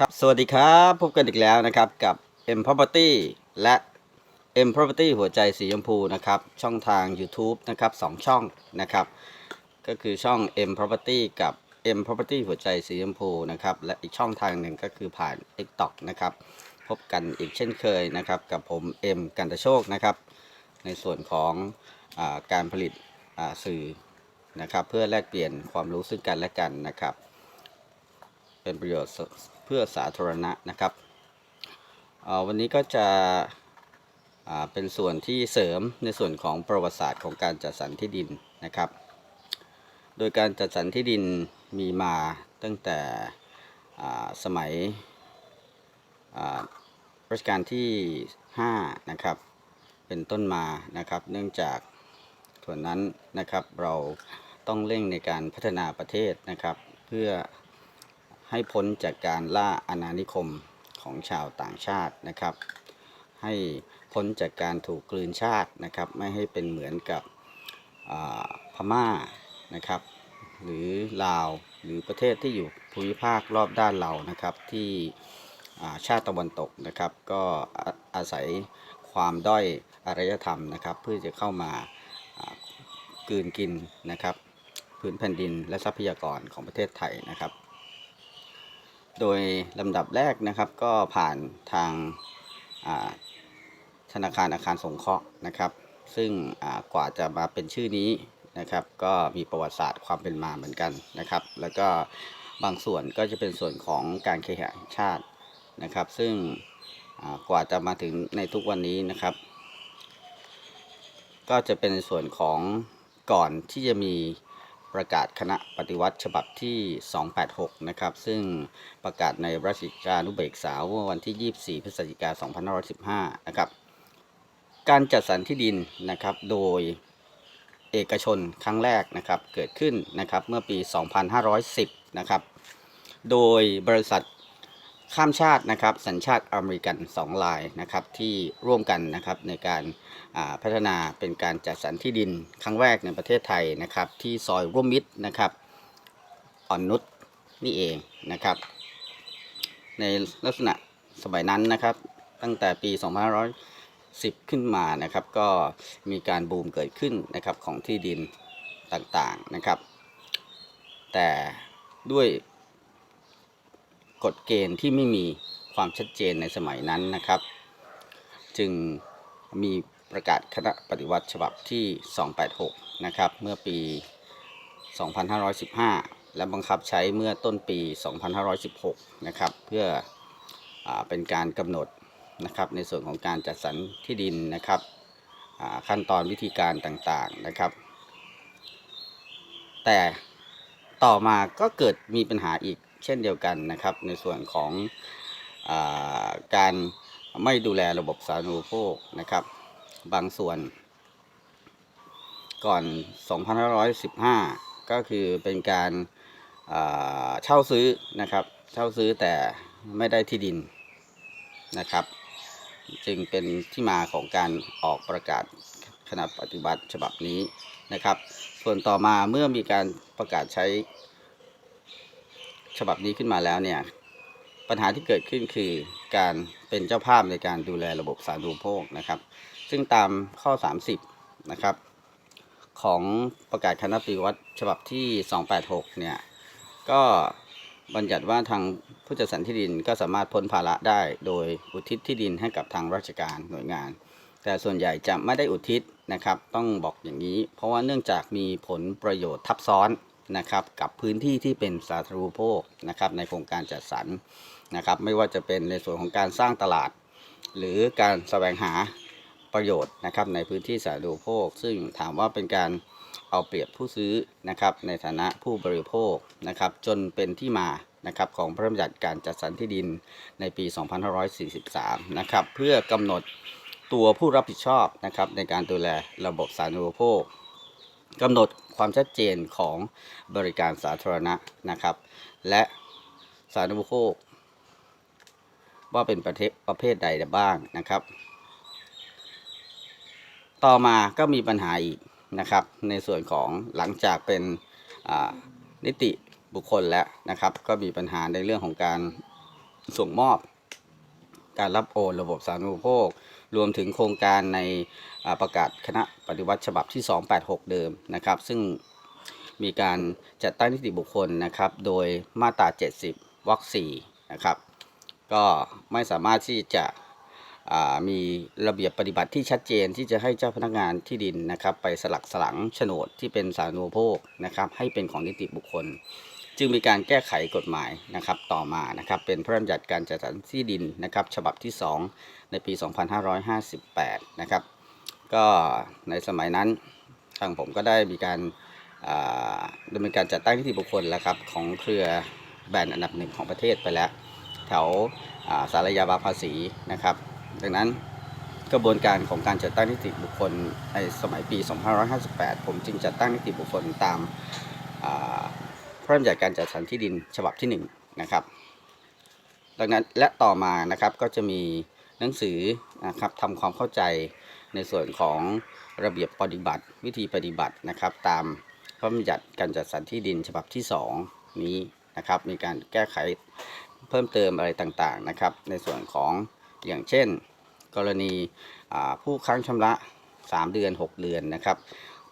ครับ สวัสดีครับ พบกันอีกแล้วนะครับกับ M Property และ M Property หัวใจสีชมพูนะครับ ช่องทาง YouTube นะครับสองช่องนะครับ ก็คือช่อง M Property กับ M Property หัวใจสีชมพูนะครับ และอีกช่องทางหนึ่งก็คือผ่าน TikTok นะครับ พบกันอีกเช่นเคยนะครับ กับผม M กันตโชคนะครับ ในส่วนของอาการผลิตสื่อนะครับ เพื่อแลกเปลี่ยนความรู้ซึ่งกันและกันนะครับ เป็นประโยชน์ เพื่อสาธารณะนะครับ วันนี้ก็จะเป็นส่วนที่เสริมในส่วนของประวัติศาสตร์ของการจัดสรรที่ดินนะครับ โดยการจัดสรรที่ดินมีมาตั้งแต่สมัยรัชกาลที่5นะครับเป็นต้นมานะครับ เนื่องจากส่วนนั้นนะครับเราต้องเร่งในการพัฒนาประเทศนะครับ เพื่อ ให้พ้นจากการล่าอาณานิคมของชาวต่างชาตินะครับ ให้พ้นจากการถูกกลืนชาตินะครับ ไม่ให้เป็นเหมือนกับพม่านะครับ หรือลาวหรือประเทศที่อยู่ภูมิภาครอบด้านเรานะครับที่ชาติตะวันตกนะครับ ก็อาอาศัยความด้อยอารยธรรมนะครับ เพื่อจะเข้ามาอ่ากลืนกินนะครับ พื้นแผ่นดินและทรัพยากรของประเทศไทยนะครับ โดยลำดับแรกนะครับก็ผ่านทางธนาคารอาคารสงเคราะห์นะครับ ซึ่งกว่าจะมาเป็นชื่อนี้นะครับ ก็มีประวัติศาสตร์ความเป็นมาเหมือนกันนะครับ แล้วก็บางส่วนก็จะเป็นส่วนของการเคหะชาตินะครับ ซึ่งกว่าจะมาถึงในทุกวันนี้นะครับ ก็จะเป็นส่วนของก่อนที่จะมี ประกาศคณะปฏิวัติฉบับที่ 286 นะครับ ซึ่งประกาศในราชกิจานุเบกษาเมื่อวันที่ 24 พฤศจิกา2515 นะครับ การจัดสรรที่ดินนะครับโดยเอกชนครั้งแรกนะครับเกิดขึ้นนะครับเมื่อปี 2510 นะครับ โดยบริษัท ข้ามชาตินะครับสัญชาติอเมริกัน2รายนะครับที่ร่วมกันนะครับในการพัฒนาเป็นการจัดสรรที่ดินครั้งแรกในประเทศไทยนะครับที่ซอยร่วมมิตรนะครับอ่อนนุชนี่เองนะครับในลักษณะสมัยนั้นนะครับตั้งแต่ปี 2510 ขึ้นมานะครับก็มีการบูมเกิดขึ้นนะครับของที่ดินต่างๆนะครับ แต่ด้วย กฎเกณฑ์ที่ไม่มีความชัดเจนในสมัยนั้นนะครับ จึงมีประกาศคณะปฏิวัติฉบับที่ 286 นะครับ เมื่อปี 2515 และบังคับใช้เมื่อต้นปี 2516 นะครับ เพื่ออเป็นการกำหนดนะครับในส่วนของการจัดสรรที่ดินนะครับขั้นตอนวิธีการต่างๆนะครับ แต่ต่อมาก็เกิดมีปัญหาอีก เช่นเดียวกันนะครับ ในส่วนของอาการไม่ดูแลระบบสาธารณูปโภคนะครับ บางส่วน ก่อน 2515 ก็คือเป็นการอ่าเช่าซื้อนะครับ เช่าซื้อแต่ไม่ได้ที่ดินนะครับ จึงเป็นที่มาของการออกประกาศคณะปฏิบัติฉบับนี้นะครับ ส่วนต่อมาเมื่อมีการประกาศใช้ ฉบับนี้ขึ้นมาแล้วเนี่ยปัญหาที่เกิดขึ้นคือการเป็นเจ้าภาพในการดูแลระบบสาธารณูปโภคนะครับ ซึ่งตามข้อ 30 นะครับ ของประกาศคณะปฏิวัติฉบับที่ 286 เนี่ย ก็บัญญัติว่าทางผู้จัดสรรที่ดินก็สามารถพ้นภาระได้โดยอุทิศที่ดินให้กับทางราชการหน่วยงาน แต่ส่วนใหญ่จะไม่ได้อุทิศนะครับ ต้องบอกอย่างนี้ เพราะว่าเนื่องจากมีผลประโยชน์ทับซ้อน นะครับกับพื้นที่ที่เป็นสาธารณูปโภคนะครับในโครงการจัดสรรนะครับไม่ว่าจะเป็นในส่วนของการสร้างตลาด หรือการแสวงหาประโยชน์นะครับในพื้นที่สาธารณูปโภค ซึ่งถามว่าเป็นการเอาเปรียบผู้ซื้อนะครับในฐานะผู้บริโภคนะครับจนเป็นที่มานะครับของพระราชบัญญัติการจัดสรรที่ดินในปี 2543 นะครับเพื่อกำหนดตัวผู้รับผิดชอบนะครับในการดูแลระบบสาธารณูปโภค กำหนดความชัดเจนของบริการสาธารณะนะครับ และสาธารณูปโภคว่าเป็นประเทศประเภทใดบ้างนะครับ ต่อมาก็มีปัญหาอีกนะครับ ในส่วนของหลังจากเป็นนิติบุคคลแล้วนะครับ ก็มีปัญหาในเรื่องของการส่งมอบ การรับโอนระบบสาธารณูปโภค รวมถึงโครงการในประกาศคณะปฏิวัติฉบับที่ 286 เดิมนะครับ ซึ่งมีการจัดตั้งนิติบุคคลนะครับ โดยมาตรา 70วรรค4นะครับ ก็ไม่สามารถที่จะมีระเบียบปฏิบัติที่ชัดเจนที่จะให้เจ้าพนักงานที่ดินนะครับ ไปสลักสลังโฉนดที่เป็นสาธารณูปโภคนะครับ ให้เป็นของนิติบุคคล จึงมีการแก้ไขกฎหมายนะครับต่อมานะครับเป็นพระราชบัญญัติการจัดสรรที่ดินนะครับฉบับที่ 2 ในปี 2558 นะครับก็ในสมัยนั้นทางผมก็ได้มีการดำเนินการจัดตั้งนิติบุคคลแล้วครับของเครือแบรนด์อันดับหนึ่งของประเทศไปแล้ว แถวสารยาบาภาษีนะครับ ดังนั้นกระบวนการของการจัดตั้งนิติบุคคลในสมัยปี 2558 ผมจึงจัดตั้งนิติบุคคลตาม พระราชบัญญัติการจัดสรรที่ดินฉบับที่1นะครับ ดังนั้นและต่อมานะครับก็จะมีหนังสือนะครับทำความเข้าใจในส่วนของระเบียบปฏิบัติ วิธีปฏิบัตินะครับ ตามพระราชบัญญัติการจัดสรรที่ดินฉบับที่ 2 นี้นะครับ มีการแก้ไขเพิ่มเติมอะไรต่างๆนะครับ ในส่วนของอย่างเช่น กรณีผู้ค้างชำระ 3 เดือน 6 เดือนนะครับ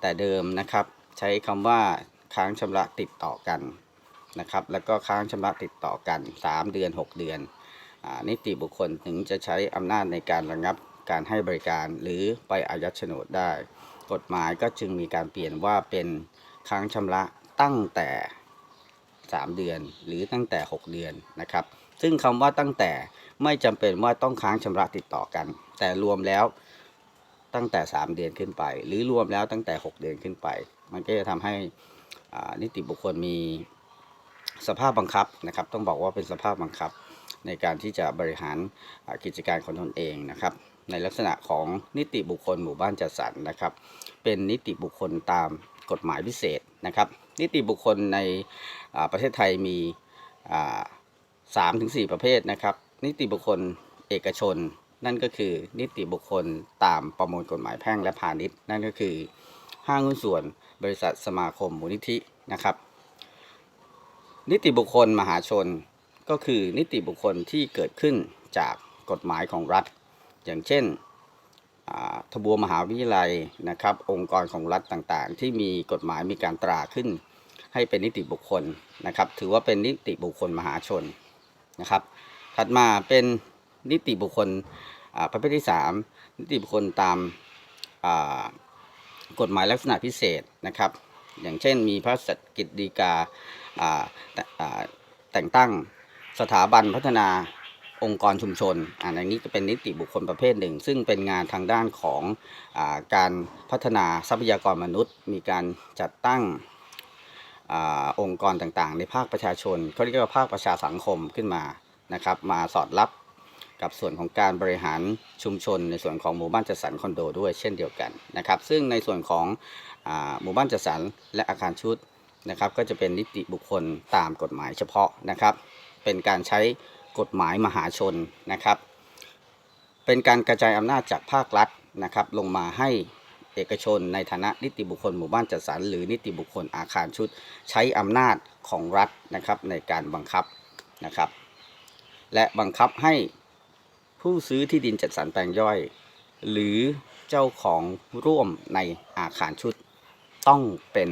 แต่เดิมนะครับใช้คำว่า ค้างชำระติดต่อกันนะครับ แล้วก็ค้างชำระติดต่อกัน 3 เดือน 6 เดือนอนิติบุคคลถึงจะใช้อำนาจในการระงับการให้บริการหรือไปอายัดโฉนดได้ กฎหมายก็จึงมีการเปลี่ยนว่าเป็นค้างชำระตั้งแต่ 3 เดือนหรือตั้งแต่ 6 เดือนนะครับ ซึ่งคำว่าตั้งแต่ไม่จำเป็นว่าต้องค้างชำระติดต่อกัน แต่รวมแล้วตั้งแต่ 3 เดือนขึ้นไป หรือรวมแล้วตั้งแต่ 6 เดือนขึ้นไป มันก็จะทำให้ นิติบุคคลมีสภาพบังคับนะครับ ต้องบอกว่าเป็นสภาพบังคับในการที่จะบริหารกิจการของตนเองนะครับ ในลักษณะของนิติบุคคลหมู่บ้านจัดสรรนะครับ เป็นนิติบุคคลตามกฎหมายพิเศษนะครับ นิติบุคคลในประเทศไทยมีสามถึงสี่ประเภทนะครับ นิติบุคคลเอกชน นั่นก็คือนิติบุคคลตามประมวลกฎหมายแพ่งและพาณิชย์ นั่นก็คือห้างหุ้นส่วน บริษัทสมาคมมูลนิธินะครับ นิติบุคคลมหาชนก็คือนิติบุคคลที่เกิดขึ้นจากกฎหมายของรัฐ อย่างเช่นทบวมหาวิทยาลัยนะครับองค์กรของรัฐต่างๆ ที่มีกฎหมายมีการตราขึ้น ให้เป็นนิติบุคคลนะครับ ถือว่าเป็นนิติบุคคลมหาชนนะครับ ถัดมาเป็นนิติบุคคลประเภทที่ 3 นิติบุคคลตามา กฎหมายลักษณะพิเศษนะครับ อย่างเช่นมีพระราชกิจดีกาาแต่อ่าแต่งตั้งสถาบันพัฒนาองค์กรชุมชนอันนี้ก็เป็นนิติบุคคลประเภทหนึ่ง ซึ่งเป็นงานทางด้านของอาการพัฒนาทรัพยากรมนุษย์ มีการจัดตั้งอองค์กรต่างๆ ในภาคประชาชนเขาเรียกว่าภาคประชาสังคมขึ้นมานะครับ มาสอดรับ กับส่วนของการบริหารชุมชน ในส่วนของหมู่บ้านจัดสรรคอนโดด้วยเช่นเดียวกันนะครับ ซึ่งในส่วนของอหมู่บ้านจัดสรรและอาคารชุดนะครับ ก็จะเป็นนิติบุคคลตามกฎหมายเฉพาะนะครับ เป็นการใช้กฎหมายมหาชนนะครับ เป็นการกระจายอำนาจจากภาครัฐนะครับ ลงมาให้เอกชนในฐานะนิติบุคคลหมู่บ้านจัดสรรหรือนิติบุคคลอาคารชุด ใช้อำนาจของรัฐนะครับในการบังคับนะครับ และบังคับให้ ผู้ซื้อที่ดินจัดสรรแปลงย่อย หรือเจ้าของร่วมในอาคารชุด ต้องเป็น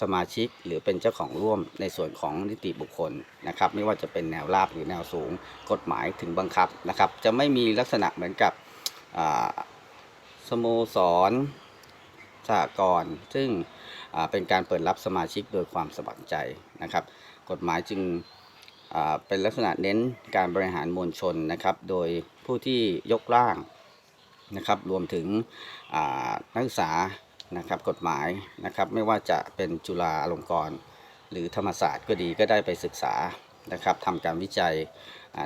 สมาชิกหรือเป็นเจ้าของร่วมในส่วนของนิติบุคคลนะครับ ไม่ว่าจะเป็นแนวราบหรือแนวสูงกฎหมายถึงบังคับนะครับ จะไม่มีลักษณะเหมือนกับสโมสรสหกรณ์ซึ่งเป็นการเปิดรับสมาชิกโดยความสมัครใจนะครับ กฎหมายจึง เป็นลักษณะเน้นการบริหารมวลชนนะครับ โดยผู้ที่ยกร่างนะครับ รวมถึงนักศึกษานะครับกฎหมายนะครับ ไม่ว่าจะเป็นจุฬาลงกรณ์หรือธรรมศาสตร์ก็ดีก็ได้ไปศึกษานะครับทำการวิจัย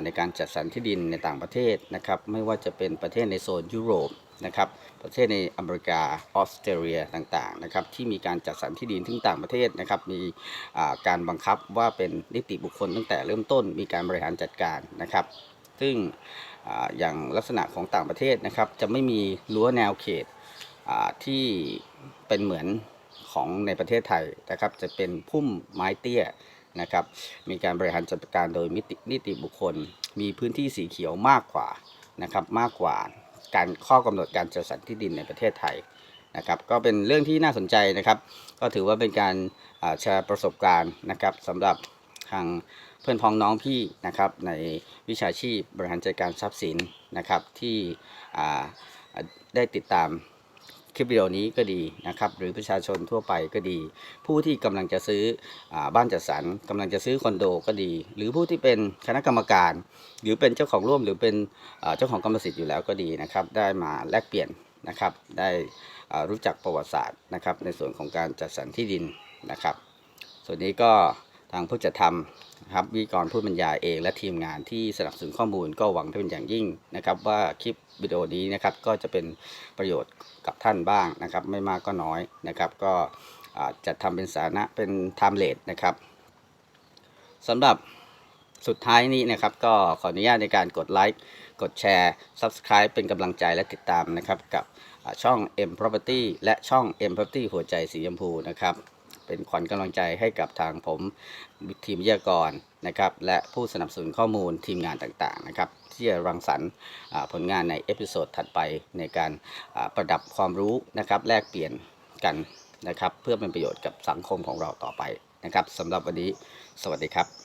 ในการจัดสรรที่ดินในต่างประเทศนะครับไม่ว่าจะเป็นประเทศในโซนยุโรปนะครับประเทศในอเมริกาออสเตรเลียต่างๆนะครับที่มีการจัดสรรที่ดินที่ต่างประเทศนะครับมีการบังคับว่าเป็นนิติบุคคลตั้งแต่เริ่มต้นมีการบริหารจัดการนะครับ ซึ่งออย่างลักษณะของต่างประเทศนะครับจะไม่มีรั้วแนวเขตที่เป็นเหมือนของในประเทศไทยนะครับจะเป็นพุ่มไม้เตี้ย นะครับ มีการบริหารจัดการโดยมิตินิติบุคคล มีพื้นที่สีเขียวมากกว่านะครับมากกว่าการข้อกำหนดการจัดสรรที่ดินในประเทศไทยนะครับ ก็เป็นเรื่องที่น่าสนใจนะครับ ก็ถือว่าเป็นการแชร์ประสบการณ์นะครับสำหรับทางเพื่อนพ้องน้องพี่นะครับในวิชาชีพบริหารจัดการทรัพย์สินนะครับที่ได้ติดตาม คลิปวิดีโอนี้ก็ดีนะครับหรือประชาชนทั่วไปก็ดี ผู้ที่กำลังจะซื้ออบ้านจัดสรรกำลังจะซื้อคอนโดก็ดี หรือผู้ที่เป็นคณะกรรมการ หรือเป็นเจ้าของร่วมหรือเป็นเจ้าของกรรมสิทธิ์อยู่แล้วก็ดีนะครับ ได้มาแลกเปลี่ยนนะครับได้รู้จักประวัติศาสตร์นะครับในส่วนของการจัดสรรที่ดินนะครับ ส่วนนี้ก็ ทางผู้จัดทำครับวิกรผู้บรรยายเอง และทีมงานที่สนับสนุนข้อมูลก็หวังเป็นอย่างยิ่งนะครับ ว่าคลิปวิดีโอนี้นะครับก็จะเป็นประโยชน์กับท่านบ้างนะครับ ไม่มากก็น้อยนะครับ ก็จัดทำเป็นสาระเป็นไทม์เลสนะครับสำหรับสุดท้ายนี้นะครับ ก็ขออนุญาตในการกดไลค์กดแชร์ Subscribe เป็นกำลังใจและติดตามนะครับ กับอ่าช่อง M Property และช่อง M Property หัวใจสีชมพูนะครับ เป็นขวัญกำลังใจให้กับทางผมทีมวิทยากรนะครับ และผู้สนับสนุนข้อมูลทีมงานต่างๆนะครับ ที่จะรังสรรค์ผลงานในเอพิโซดถัดไปในการประดับความรู้นะครับ แลกเปลี่ยนกันนะครับ เพื่อเป็นประโยชน์กับสังคมของเราต่อไปนะครับสำหรับวันนี้ สวัสดีครับ